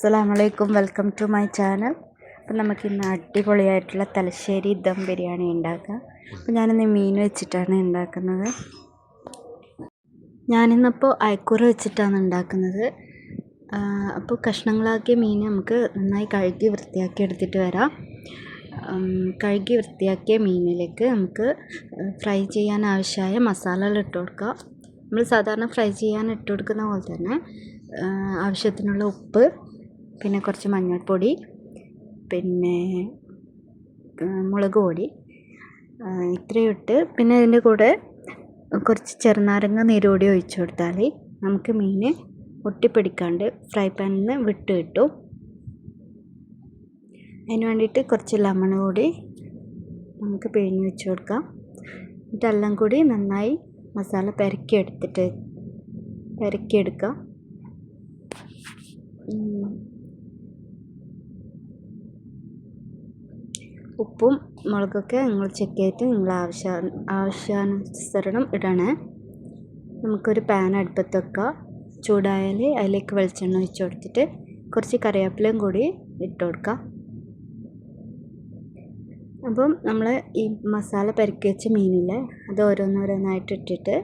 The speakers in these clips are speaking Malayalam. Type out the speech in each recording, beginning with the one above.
അസ്സലാമലൈക്കും. വെൽക്കം ടു മൈ ചാനൽ അപ്പം നമുക്ക് ഇന്ന് അടിപൊളിയായിട്ടുള്ള തലശ്ശേരി ദം ബിരിയാണി ഉണ്ടാക്കാം. അപ്പം ഞാനിന്ന് മീൻ വെച്ചിട്ടാണ് ഉണ്ടാക്കുന്നത്. ഞാനിന്നിപ്പോൾ അയക്കൂറ വെച്ചിട്ടാണ് ഉണ്ടാക്കുന്നത്. അപ്പോൾ കഷ്ണങ്ങളാക്കിയ മീൻ നമുക്ക് നന്നായി കഴുകി വൃത്തിയാക്കി എടുത്തിട്ട് വരാം. കഴുകി വൃത്തിയാക്കിയ മീനിലേക്ക് നമുക്ക് ഫ്രൈ ചെയ്യാൻ ആവശ്യമായ മസാലകൾ ഇട്ട് കൊടുക്കുക നമ്മൾ സാധാരണ ഫ്രൈ ചെയ്യാൻ ഇട്ട് കൊടുക്കുന്ന പോലെ തന്നെ ആവശ്യത്തിനുള്ള ഉപ്പ് പിന്നെ കുറച്ച് മഞ്ഞൾപ്പൊടി പിന്നെ മുളക് പൊടി ഇത്രയും ഇട്ട്. പിന്നെ അതിന്റെ കൂടെ കുറച്ച് ചെറുനാരങ്ങ നീരോടി ഒഴിച്ചു കൊടുത്താൽ നമുക്ക് മീൻ ഒട്ടിപ്പിടിക്കാണ്ട് ഫ്രൈ പാനിൽ നിന്ന് വിട്ട് കിട്ടും. അതിന് വേണ്ടിയിട്ട് കുറച്ച് ലെമൺ കൂടി നമുക്ക് പിഴിഞ്ഞ് വെച്ച് കൊടുക്കാം. എന്നിട്ടെല്ലാം കൂടി നന്നായി മസാല പെരക്കിയെടുത്തിട്ട് പെരക്കിയെടുക്കാം. ഉപ്പും മുളകൊക്കെ നിങ്ങൾ ചെക്ക് ചെയ്തിട്ട് നിങ്ങൾ ആവശ്യ ആവശ്യാനുസരണം ഇടണേ. നമുക്കൊരു പാൻ അടുപ്പത്ത് വെക്കുക. ചൂടായാൽ അതിലേക്ക് വെളിച്ചെണ്ണ ഒഴിച്ച് കൊടുത്തിട്ട് കുറച്ച് കറിവേപ്പിലയും കൂടി ഇട്ട് കൊടുക്കുക. അപ്പം നമ്മൾ ഈ മസാല പെരക്കി വെച്ച മീനില്ലേ അത് ഓരോന്നോരോന്നായിട്ട് ഇട്ടിട്ട്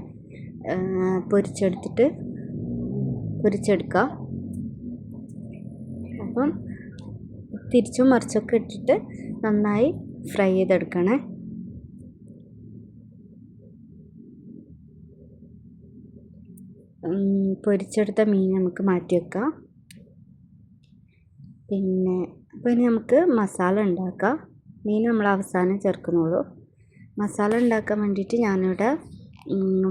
പൊരിച്ചെടുത്തിട്ട് പൊരിച്ചെടുക്കുക. അപ്പം തിരിച്ചും മറിച്ചൊക്കെ ഇട്ടിട്ട് നന്നായി ഫ്രൈ ചെയ്തെടുക്കണേ. പൊരിച്ചെടുത്ത മീൻ നമുക്ക് മാറ്റി വെക്കാം. പിന്നെ അപ്പോൾ ഇനി നമുക്ക് മസാല ഉണ്ടാക്കാം. മീൻ നമ്മൾ അവസാനം ചേർക്കുന്നുള്ളൂ. മസാല ഉണ്ടാക്കാൻ വേണ്ടിയിട്ട് ഞാനിവിടെ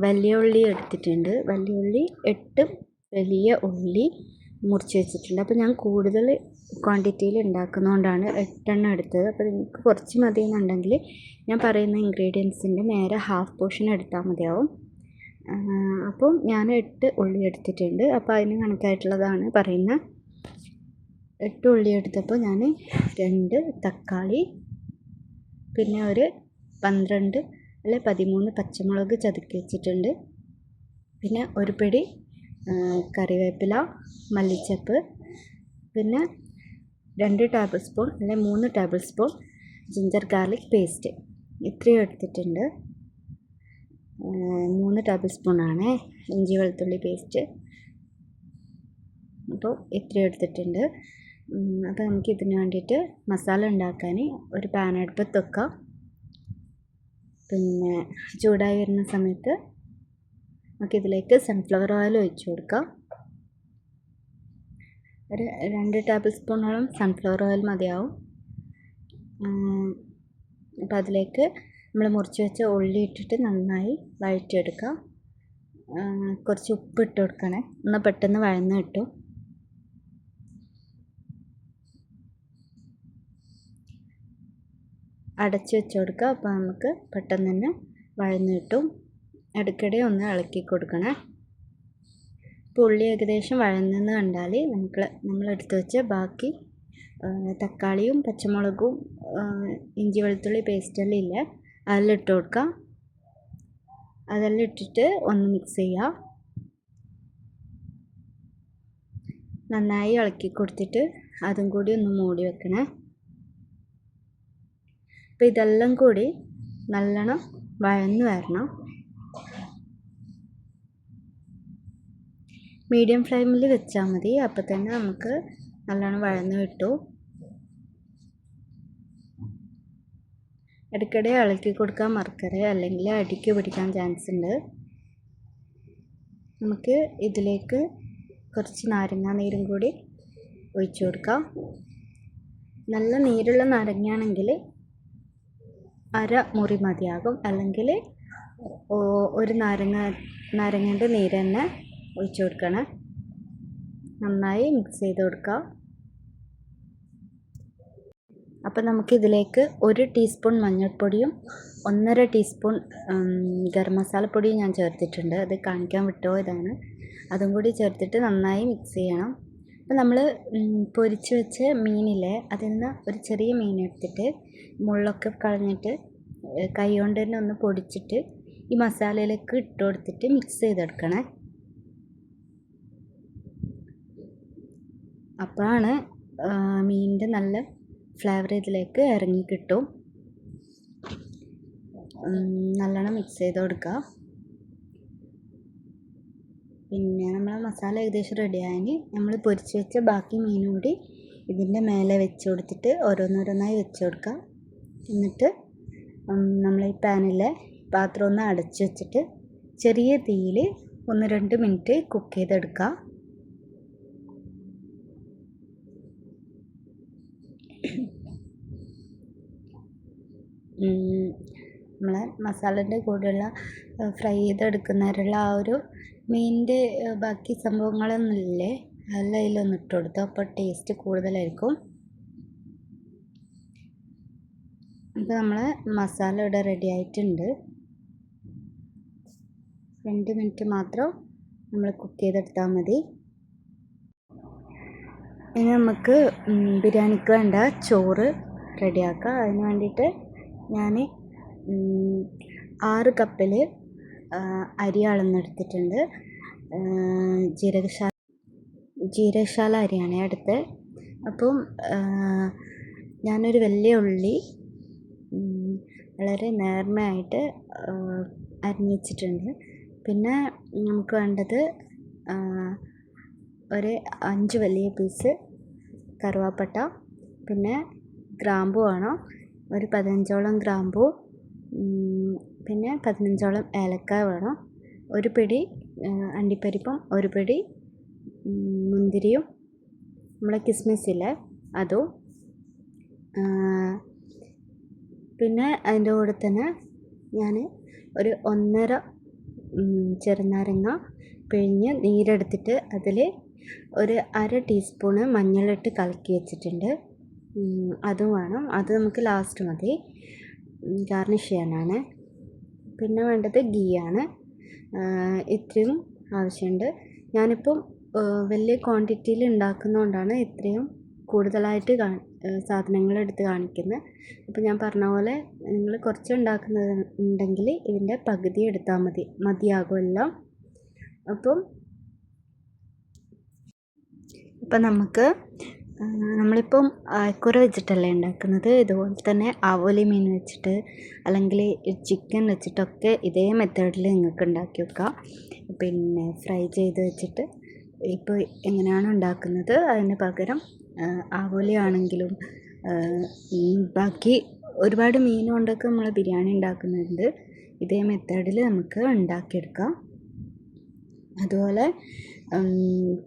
വലിയ ഉള്ളി എടുത്തിട്ടുണ്ട്. വലിയ ഉള്ളി എട്ട് വലിയ ഉള്ളി മുറിച്ച് വെച്ചിട്ടുണ്ട്. അപ്പോൾ ഞാൻ കൂടുതൽ ക്വാണ്ടിറ്റിയിൽ ഉണ്ടാക്കുന്നതുകൊണ്ടാണ് എട്ടെണ്ണം എടുത്തത്. അപ്പോൾ നിങ്ങൾക്ക് കുറച്ച് മതി എന്നുണ്ടെങ്കിൽ ഞാൻ പറയുന്ന ഇൻഗ്രീഡിയൻസിന്റെ നേരെ ഹാഫ് പോർഷൻ എടുത്താൽ മതിയാവും. അപ്പോൾ ഞാൻ എട്ട് ഉള്ളി എടുത്തിട്ടുണ്ട്. അപ്പോൾ അതിന് കണക്കായിട്ടുള്ളതാണ് പറയുന്ന എട്ട് ഉള്ളി എടുത്തപ്പോൾ ഞാൻ രണ്ട് തക്കാളി പിന്നെ ഒരു പന്ത്രണ്ട് അല്ലെ പതിമൂന്ന് പച്ചമുളക് ചതുക്കി വെച്ചിട്ടുണ്ട്. പിന്നെ ഒരു പിടി കറിവേപ്പില മല്ലിച്ചപ്പ് പിന്നെ രണ്ട് ടേബിൾ സ്പൂൺ അല്ലെങ്കിൽ മൂന്ന് table spoon ginger garlic paste ഇത്രയും എടുത്തിട്ടുണ്ട്. മൂന്ന് ടേബിൾ സ്പൂണാണ് ഇഞ്ചി വെളുത്തുള്ളി പേസ്റ്റ് അപ്പോൾ ഇത്രയും എടുത്തിട്ടുണ്ട്. അപ്പോൾ നമുക്ക് ഇതിന് വേണ്ടിയിട്ട് മസാല ഉണ്ടാക്കാൻ ഒരു പാൻ അടുപ്പത്ത് വെക്കാം. പിന്നെ ചൂടായി വരുന്ന സമയത്ത് നമുക്കിതിലേക്ക് സൺഫ്ലവർ ഓയിൽ ഒഴിച്ചു കൊടുക്കാം. ഒരു രണ്ട് ടേബിൾ സ്പൂണോളം സൺഫ്ലവർ ഓയിൽ മതിയാവും. അപ്പോൾ അതിലേക്ക് നമ്മൾ മുറിച്ച് വെച്ച ഉള്ളി ഇട്ടിട്ട് നന്നായി വഴറ്റിയെടുക്കുക കുറച്ച് ഉപ്പ് ഇട്ട് കൊടുക്കണേ. എന്നാൽ പെട്ടെന്ന് വഴന്ന് കിട്ടും. അടച്ച് വെച്ച് കൊടുക്കുക അപ്പോൾ നമുക്ക് പെട്ടെന്ന് തന്നെ വഴന്ന് കിട്ടും. ഇടയ്ക്കിടെ ഒന്ന് ഇളക്കി കൊടുക്കണേ. ഇപ്പോൾ ഉള്ളി ഏകദേശം വഴന്നെന്ന് കണ്ടാൽ നമുക്ക് നമ്മളെടുത്ത് വെച്ച് ബാക്കി തക്കാളിയും പച്ചമുളകും ഇഞ്ചി വെളുത്തുള്ളി പേസ്റ്റെല്ലാം ഇല്ലേ. അതെല്ലാം ഇട്ട് കൊടുക്കുക അതെല്ലാം ഇട്ടിട്ട് ഒന്ന് മിക്സ് ചെയ്യുക നന്നായി ഇളക്കി കൊടുത്തിട്ട് അതും കൂടി ഒന്ന് മൂടി വെക്കണേ. അപ്പോൾ ഇതെല്ലാം കൂടി നല്ലോണം വഴന്ന് വരണം. മീഡിയം ഫ്ലെയിമിൽ വെച്ചാൽ മതി. അപ്പോൾ തന്നെ നമുക്ക് നല്ലോണം വഴന്ന് കിട്ടും. ഇടയ്ക്കിടെ ഇളക്കി കൊടുക്കാൻ മറക്കരുത് അല്ലെങ്കിൽ അടിക്ക് പിടിക്കാൻ ചാൻസ് ഉണ്ട്. നമുക്ക് ഇതിലേക്ക് കുറച്ച് നാരങ്ങ നീരും കൂടി ഒഴിച്ചു കൊടുക്കാം. നല്ല നീരുള്ള നാരങ്ങയാണെങ്കിൽ അര മുറി മതിയാകും. അല്ലെങ്കിൽ ഒരു നാരങ്ങ നാരങ്ങേന്റെ നീര് തന്നെ ഒഴിച്ചു കൊടുക്കണേ. നന്നായി മിക്സ് ചെയ്ത് കൊടുക്കുക അപ്പോൾ നമുക്കിതിലേക്ക് ഒരു ടീസ്പൂൺ മഞ്ഞൾപ്പൊടിയും ഒന്നര ടീസ്പൂൺ ഗരം മസാലപ്പൊടിയും ഞാൻ ചേർത്തിട്ടുണ്ട്. അത് കാണിക്കാൻ വിട്ടോ വിട്ടുപോയതാണ് അതും കൂടി ചേർത്തിട്ട് നന്നായി മിക്സ് ചെയ്യണം. അപ്പോൾ നമ്മൾ പൊരിച്ച് വെച്ച മീനിലെ അതിൽ നിന്ന് ഒരു ചെറിയ മീൻ എടുത്തിട്ട് മുള്ളൊക്കെ കളഞ്ഞിട്ട് കൈ കൊണ്ട് തന്നെ ഒന്ന് പൊടിച്ചിട്ട് ഈ മസാലയിലേക്ക് ഇട്ട് കൊടുത്തിട്ട് മിക്സ് ചെയ്തെടുക്കണേ. അപ്പോഴാണ് മീനിന്റെ നല്ല ഫ്ലേവർ ഇതിലേക്ക് ഇറങ്ങി കിട്ടും. നല്ലോണം മിക്സ് ചെയ്ത് കൊടുക്കുക പിന്നെ നമ്മളെ മസാല ഏകദേശം റെഡി ആയതിന് നമ്മൾ പൊരിച്ച് വെച്ച ബാക്കി മീനും കൂടി ഇതിന്റെ മേലെ വെച്ച് കൊടുത്തിട്ട് ഓരോന്നോരോന്നായി വെച്ച് കൊടുക്കുക എന്നിട്ട് നമ്മൾ ഈ പാനിലെ പാത്രം ഒന്ന് അടച്ച് വെച്ചിട്ട് ചെറിയ തീയിൽ ഒന്ന് രണ്ട് മിനിറ്റ് കുക്ക് ചെയ്തെടുക്കുക നമ്മളെ മസാലേന്റെ കൂടെയുള്ള ഫ്രൈ ചെയ്തെടുക്കുന്നവരുള്ള ആ ഒരു മീനിന്റെ ബാക്കി സംഭവങ്ങളൊന്നുമില്ലേ? അതെല്ലാം അതിലൊന്ന് ഇട്ട് കൊടുത്തു? അപ്പോൾ ടേസ്റ്റ് കൂടുതലായിരിക്കും. അപ്പോൾ നമ്മൾ മസാല ഇവിടെ റെഡി ആയിട്ടുണ്ട്. രണ്ട് മിനിറ്റ് മാത്രം നമ്മൾ കുക്ക് ചെയ്തെടുത്താൽ മതി. ഇനി നമുക്ക് ബിരിയാണിക്ക് വേണ്ട ചോറ് റെഡിയാക്കാം അതിന് വേണ്ടിയിട്ട് ഞാൻ ആറ് കപ്പിൽ അരി അളന്നെടുത്തിട്ടുണ്ട് ജീരകശാല ജീരകശാല അരിയാണ് അടുത്ത്. അപ്പം ഞാനൊരു വലിയ ഉള്ളി വളരെ നേർമയായിട്ട് അരിഞ്ഞിച്ചിട്ടുണ്ട്. പിന്നെ നമുക്ക് വേണ്ടത് ഒരു അഞ്ച് വലിയ പീസ് കറുവാപ്പട്ട പിന്നെ ഗ്രാമ്പു വേണം. ഒരു പതിനഞ്ചോളം ഗ്രാമ്പു പിന്നെ പതിനഞ്ചോളം ഏലക്ക വേണം ഒരു പിടി അണ്ടിപ്പരിപ്പും ഒരു പിടി മുന്തിരിയും നമ്മളെ കിസ്മിസില്ലേ അതും പിന്നെ അതിന്റെ കൂടെ തന്നെ ഞാൻ ഒരു ഒന്നര ചെറുനാരങ്ങ പിഴിഞ്ഞ് നീരെടുത്തിട്ട് അതിൽ ഒരു അര ടീസ്പൂണ് മഞ്ഞളിട്ട് കലക്കി വെച്ചിട്ടുണ്ട്. അതും വേണം. അത് നമുക്ക് ലാസ്റ്റ് മതി. ഗാർണിഷ് ചെയ്യാനാണ്. പിന്നെ വേണ്ടത് ഗീ ആണ്. ഇത്രയും ആവശ്യമുണ്ട്. ഞാനിപ്പം വലിയ ക്വാണ്ടിറ്റിയിൽ ഉണ്ടാക്കുന്നതുകൊണ്ടാണ് ഇത്രയും കൂടുതലായിട്ട് സാധനങ്ങൾ എടുത്ത് കാണിക്കുന്നത് അപ്പോൾ ഞാൻ പറഞ്ഞ പോലെ നിങ്ങൾ കുറച്ച് ഉണ്ടാക്കുന്നത് ഉണ്ടെങ്കിൽ ഇതിന്റെ പകുതി എടുത്താൽ മതി. മതിയാകും എല്ലാം. അപ്പം ഇപ്പം നമുക്ക് നമ്മളിപ്പം അയക്കൂറ വെച്ചിട്ടല്ലേ ഉണ്ടാക്കുന്നത് ഇതുപോലെ തന്നെ ആവോലി മീൻ വെച്ചിട്ട് അല്ലെങ്കിൽ ചിക്കൻ വെച്ചിട്ടൊക്കെ ഇതേ മെത്തേഡിൽ നിങ്ങൾക്ക് ഉണ്ടാക്കി വെക്കാം. പിന്നെ ഫ്രൈ ചെയ്ത് വെച്ചിട്ട് ഇപ്പോൾ എങ്ങനെയാണ് ഉണ്ടാക്കുന്നത് അതിന് പകരം ആവോലി ആണെങ്കിലും ബാക്കി ഒരുപാട് മീൻ കൊണ്ടൊക്കെ നമ്മൾ ബിരിയാണി ഉണ്ടാക്കുന്നുണ്ട് ഇതേ മെത്തേഡിൽ നമുക്ക് ഉണ്ടാക്കിയെടുക്കാം അതുപോലെ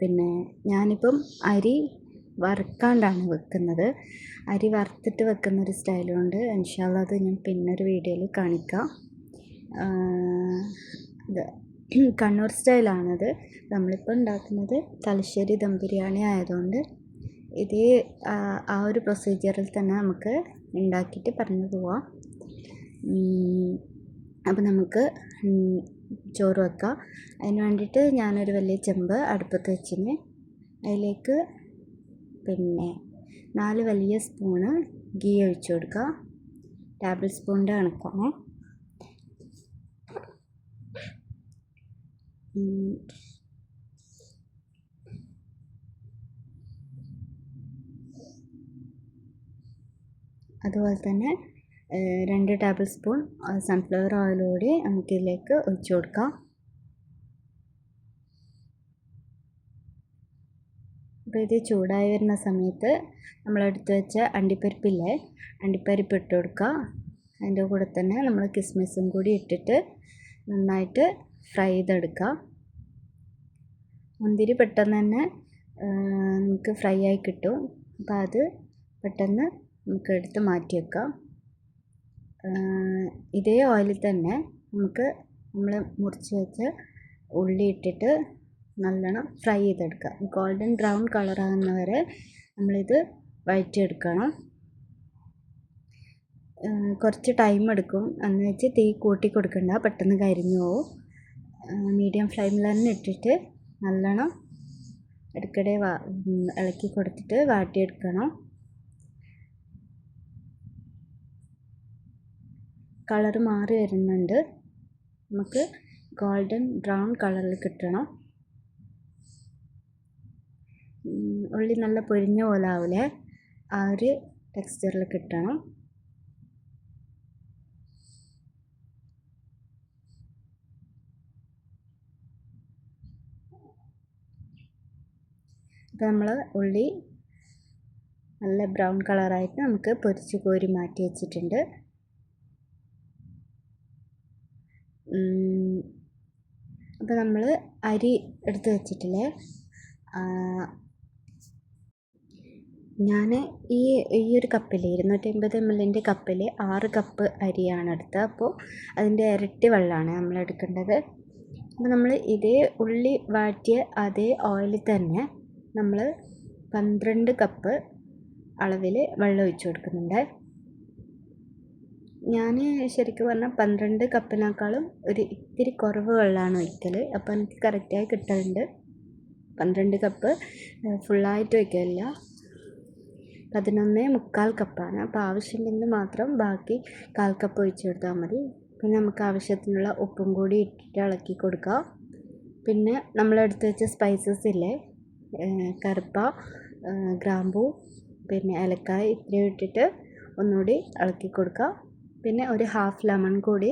പിന്നെ ഞാനിപ്പം അരി വറുക്കാണ്ടാണ് വെക്കുന്നത്. അരി വറുത്തിട്ട് വെക്കുന്ന ഒരു സ്റ്റൈലുണ്ട്. ഇൻഷാല്ല അത് ഞാൻ പിന്നൊരു വീഡിയോയിൽ കാണിക്കാം. കണ്ണൂർ സ്റ്റൈലാണത്. നമ്മളിപ്പോൾ ഉണ്ടാക്കുന്നത് തലശ്ശേരി ദം ബിരിയാണി ആയതുകൊണ്ട് ഇതേ ആ ഒരു പ്രൊസീജിയറിൽ തന്നെ നമുക്ക് ഉണ്ടാക്കിയിട്ട് പറഞ്ഞു പോവാം. അപ്പോൾ നമുക്ക് ചോറ് വെക്കാം. അതിന് വേണ്ടിയിട്ട് ഞാനൊരു വലിയ ചെമ്പ് അടുപ്പത്ത് വെച്ചിന്. അതിലേക്ക് പിന്നെ നാല് വലിയ സ്പൂണ് ഗീ ഒഴിച്ചു കൊടുക്കുക. ടേബിൾ സ്പൂണിന്റെ കണക്കാണ്. അതുപോലെ തന്നെ രണ്ട് ടേബിൾ സ്പൂൺ സൺഫ്ലവർ ഓയിൽ കൂടി നമുക്കിതിലേക്ക് ഒഴിച്ചു കൊടുക്കാം അപ്പോൾ ഇത് ചൂടായി വരുന്ന സമയത്ത് നമ്മളെടുത്ത് വെച്ച അണ്ടിപ്പരിപ്പില്ലേ അണ്ടിപ്പരിപ്പ് ഇട്ട് കൊടുക്കുക. അതിന്റെ കൂടെ തന്നെ നമ്മൾ കിസ്മിസും കൂടി ഇട്ടിട്ട് നന്നായിട്ട് ഫ്രൈ ചെയ്തെടുക്കുക. മുന്തിരി പെട്ടെന്ന് തന്നെ നമുക്ക് ഫ്രൈ ആയി കിട്ടും. അപ്പോൾ അത് പെട്ടെന്ന് നമുക്ക് എടുത്ത് മാറ്റി വെക്കാം ഇതേ ഓയിലിൽ തന്നെ നമുക്ക് നമ്മൾ മുറിച്ച് വെച്ച് ഉള്ളി ഇട്ടിട്ട് നല്ലോണം ഫ്രൈ ചെയ്തെടുക്കുക. ഗോൾഡൻ ബ്രൗൺ കളറാകുന്ന വരെ നമ്മളിത് വഴറ്റിയെടുക്കണം. കുറച്ച് ടൈം എടുക്കും. എന്ന് വെച്ച് തീ കൂട്ടി കൊടുക്കണ്ട. പെട്ടെന്ന് കരിഞ്ഞു പോവും. മീഡിയം ഫ്ലെയിമിൽ തന്നെ ഇട്ടിട്ട് നല്ലോണം ഇടയ്ക്കിടെ ഇളക്കി കൊടുത്തിട്ട് വാട്ടിയെടുക്കണം. കളർ മാറി വരുന്നുണ്ട്. നമുക്ക് ഗോൾഡൻ ബ്രൗൺ കളറിൽ കിട്ടണം. ഉള്ളി നല്ല പൊരിഞ്ഞ പോലെ ആവില്ലേ ആ ഒരു ടെക്സ്ചറിൽ കിട്ടണം. അപ്പോൾ നമ്മൾ ഉള്ളി നല്ല ബ്രൗൺ കളറായിട്ട് നമുക്ക് പൊരിച്ച് കോരി മാറ്റി വെച്ചിട്ടുണ്ട്. അപ്പോൾ നമ്മൾ അരി എടുത്ത് വെച്ചിട്ടില്ലേ? ഞാൻ ഈ ഈ ഒരു കപ്പിൽ ഇരുന്നൂറ്റമ്പത് എം എല്ലിന്റെ കപ്പിൽ ആറ് കപ്പ് അരിയാണ് എടുത്തത്. അപ്പോൾ അതിന്റെ ഇരട്ടി വെള്ളമാണ് നമ്മൾ എടുക്കേണ്ടത്. അപ്പോൾ നമ്മൾ ഇതേ ഉള്ളി വാറ്റിയ അതേ ഓയിലിൽ തന്നെ നമ്മൾ പന്ത്രണ്ട് കപ്പ് അളവിൽ വെള്ളം ഒഴിച്ച് കൊടുക്കുന്നുണ്ട്. ഞാൻ ശരിക്കും പറഞ്ഞാൽ പന്ത്രണ്ട് കപ്പിനേക്കാളും ഒരു ഇത്തിരി കുറവ് വെള്ളമാണ് ഒഴിക്കൽ അപ്പോൾ എനിക്ക് കറക്റ്റായി കിട്ടലുണ്ട്. പന്ത്രണ്ട് കപ്പ് ഫുള്ളായിട്ട് ഒഴിക്കലില്ല. പതിനൊന്ന് മുക്കാൽ കപ്പാണ്. അപ്പോൾ ആവശ്യമുണ്ടെങ്കിൽ മാത്രം ബാക്കി കാൽ കപ്പ് ഒഴിച്ച് കൊടുത്താൽ മതി. പിന്നെ നമുക്ക് ആവശ്യത്തിനുള്ള ഉപ്പും കൂടി ഇട്ടിട്ട് ഇളക്കി കൊടുക്കുക പിന്നെ നമ്മൾ എടുത്ത് വെച്ച സ്പൈസസ് ഇല്ലേ? കറുപ്പ ഗ്രാമ്പൂ പിന്നെ ഏലക്കായ ഇത്രയും ഇട്ടിട്ട് ഒന്നുകൂടി ഇളക്കി കൊടുക്കുക പിന്നെ ഒരു ഹാഫ് ലെമൺ കൂടി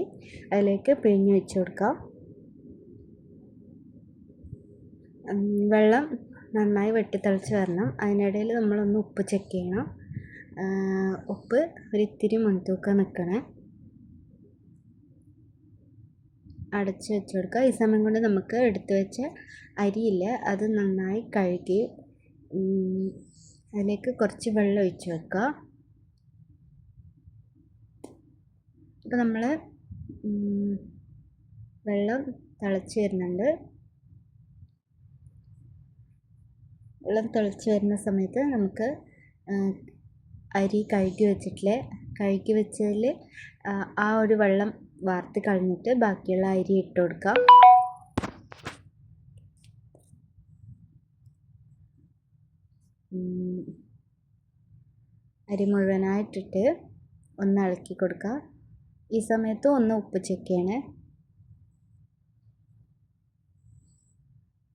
അതിലേക്ക് പിഴിഞ്ഞ് വെച്ച് കൊടുക്കുക വെള്ളം നന്നായി വെട്ടിത്തിളച്ച് വരണം. അതിനിടയിൽ നമ്മളൊന്ന് ഉപ്പ് ചെക്ക് ചെയ്യണം. ഉപ്പ് ഒരിത്തിരി മുൻതൂക്കം നിൽക്കണേ. അടച്ച് വെച്ച് കൊടുക്കുക. ഈ സമയം കൊണ്ട് നമുക്ക് എടുത്തു വെച്ച അരിയില്ലേ. അത് നന്നായി കഴുകി അതിലേക്ക് കുറച്ച് വെള്ളം ഒഴിച്ച് വെക്കുക. അപ്പോൾ നമ്മൾ വെള്ളം തിളച്ച് വരുന്നുണ്ട്. വെള്ളം തിളച്ച് വരുന്ന സമയത്ത് നമുക്ക് അരി കഴുകി വെച്ചിട്ടില്ലേ? കഴുകി വെച്ചതിൽ ആ ഒരു വെള്ളം വാർത്ത് കളഞ്ഞിട്ട് ബാക്കിയുള്ള അരി ഇട്ട് കൊടുക്കാം. അരി മുഴുവനായിട്ടിട്ട് ഒന്ന് ഇളക്കി കൊടുക്കുക ഈ സമയത്ത് ഒന്ന് ഉപ്പ് ചെക്ക് ചെയ്യണേ.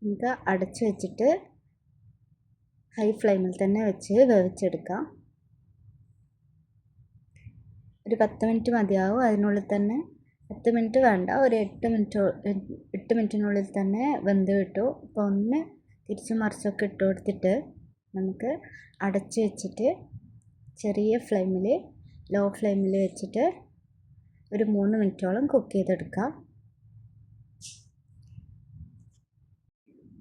നമുക്ക് അടച്ചു വെച്ചിട്ട് ഹൈ ഫ്ലെയിമിൽ തന്നെ വെച്ച് വേവിച്ചെടുക്കാം. ഒരു പത്ത് മിനിറ്റ് മതിയാവും. അതിനുള്ളിൽ തന്നെ പത്ത് മിനിറ്റ് വേണ്ട. ഒരു എട്ട് മിനിറ്റ് എട്ട് മിനിറ്റിനുള്ളിൽ തന്നെ വെന്ത് കിട്ടും. അപ്പോൾ ഒന്ന് തിരിച്ചും മറിച്ചൊക്കെ ഇട്ട് കൊടുത്തിട്ട് നമുക്ക് അടച്ച് വെച്ചിട്ട് ചെറിയ ഫ്ലെയിമിൽ ലോ ഫ്ലെയിമിൽ വെച്ചിട്ട് ഒരു മൂന്ന് മിനിറ്റോളം കുക്ക് ചെയ്തെടുക്കാം.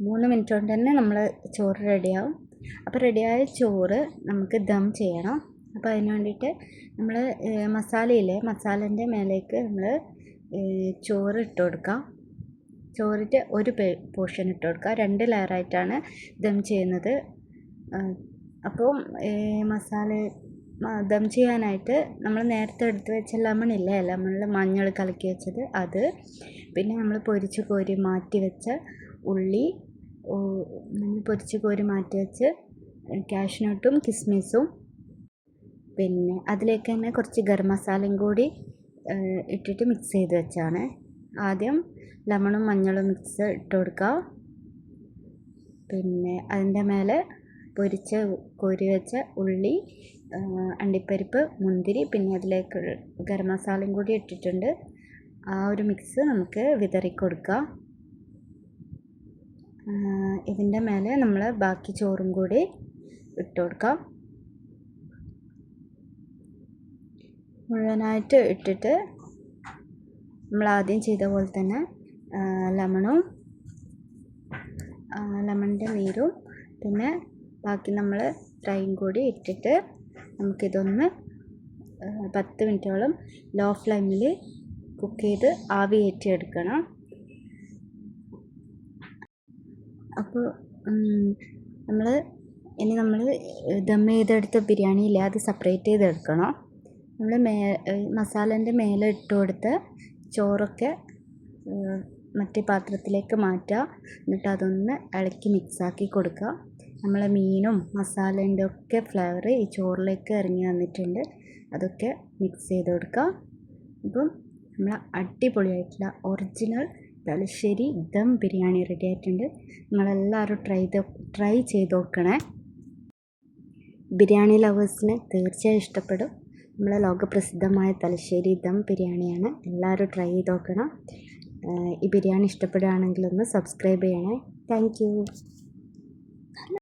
മൂന്ന് മിനിറ്റ് കൊണ്ട് തന്നെ നമ്മൾ ചോറ് റെഡിയാവും അപ്പോൾ റെഡിയായ ചോറ് നമുക്ക് ദം ചെയ്യണം. അപ്പോൾ അതിന് വേണ്ടിയിട്ട് നമ്മൾ മസാലയില്ലേ മസാലേന്റെ മേലേക്ക് നമ്മൾ ചോറ് ഇട്ട് കൊടുക്കാം. ചോറിന്റെ ഒരു പോർഷൻ ഇട്ട് കൊടുക്കുക രണ്ട് ലെയറായിട്ടാണ് ദം ചെയ്യുന്നത്. അപ്പോൾ മസാല ദം ചെയ്യാനായിട്ട് നമ്മൾ നേരത്തെ എടുത്ത് വെച്ച ലെമൺ ഇല്ലേ ലെമണിൽ മഞ്ഞൾ കലക്കി വെച്ചത് അത്. പിന്നെ നമ്മൾ പൊരിച്ച് കോരി മാറ്റി വെച്ച ഉള്ളി നമ്മൾ പൊരിച്ച് കോരി മാറ്റി വെച്ച് കാഷ്നട്ടും കിസ്മിസും പിന്നെ അതിലേക്ക് തന്നെ കുറച്ച് ഗരം മസാലയും കൂടി ഇട്ടിട്ട് മിക്സ് ചെയ്ത് വെച്ചാണ്. ആദ്യം ലെമണും മഞ്ഞളും മിക്സ് ഇട്ട് കൊടുക്കുക പിന്നെ അതിന്റെ മേലെ പൊരിച്ച് കോരി വെച്ച ഉള്ളി അണ്ടിപ്പരിപ്പ് മുന്തിരി പിന്നെ അതിലേക്ക് ഗരം മസാലയും കൂടി ഇട്ടിട്ടുണ്ട്. ആ ഒരു മിക്സ് നമുക്ക് വിതറി കൊടുക്കാം ഇതിന്റെ മേലെ നമ്മൾ ബാക്കി ചോറും കൂടി ഇട്ട് കൊടുക്കാം മുഴുവനായിട്ട് ഇട്ടിട്ട് നമ്മൾ ആദ്യം ചെയ്ത പോലെ തന്നെ ലെമണും ലെമണിന്റെ നീരും പിന്നെ ബാക്കി നമ്മൾ ഫ്രൈയും കൂടി ഇട്ടിട്ട് നമുക്കിതൊന്ന് പത്ത് മിനിറ്റോളം ലോ ഫ്ലെയിമിൽ കുക്ക് ചെയ്ത് ആവി കയറ്റിയെടുക്കണം അപ്പോൾ നമ്മൾ ഇനി നമ്മൾ ദം ചെയ്തെടുത്ത ബിരിയാണി ഇല്ലേ അത് സെപ്പറേറ്റ് ചെയ്തെടുക്കണം. നമ്മൾ മേ മസാലേന്റെ മേലെ ഇട്ട് കൊടുത്ത് ചോറൊക്കെ മറ്റേ പാത്രത്തിലേക്ക് മാറ്റുക എന്നിട്ട് അതൊന്ന് ഇളക്കി മിക്സാക്കി കൊടുക്കുക നമ്മളെ മീനും മസാലേന്റെ ഒക്കെ ഫ്ലേവർ ഈ ചോറിലേക്ക് ഇറങ്ങി വന്നിട്ടുണ്ട്. അതൊക്കെ മിക്സ് ചെയ്ത് കൊടുക്കുക അപ്പം നമ്മൾ അടിപൊളിയായിട്ടുള്ള ഒറിജിനൽ തലശ്ശേരി ദം ബിരിയാണി റെഡി ആയിട്ടുണ്ട്. നിങ്ങളെല്ലാവരും ട്രൈ ട്രൈ ചെയ്ത് നോക്കണേ. ബിരിയാണി ലവേഴ്സിന് തീർച്ചയായും ഇഷ്ടപ്പെടും. നമ്മളെ ലോകപ്രസിദ്ധമായ തലശ്ശേരി ദം ബിരിയാണിയാണ്. എല്ലാവരും ട്രൈ ചെയ്ത് നോക്കണം. ഈ ബിരിയാണി ഇഷ്ടപ്പെടുകയാണെങ്കിൽ ഒന്ന് സബ്സ്ക്രൈബ് ചെയ്യണേ. താങ്ക്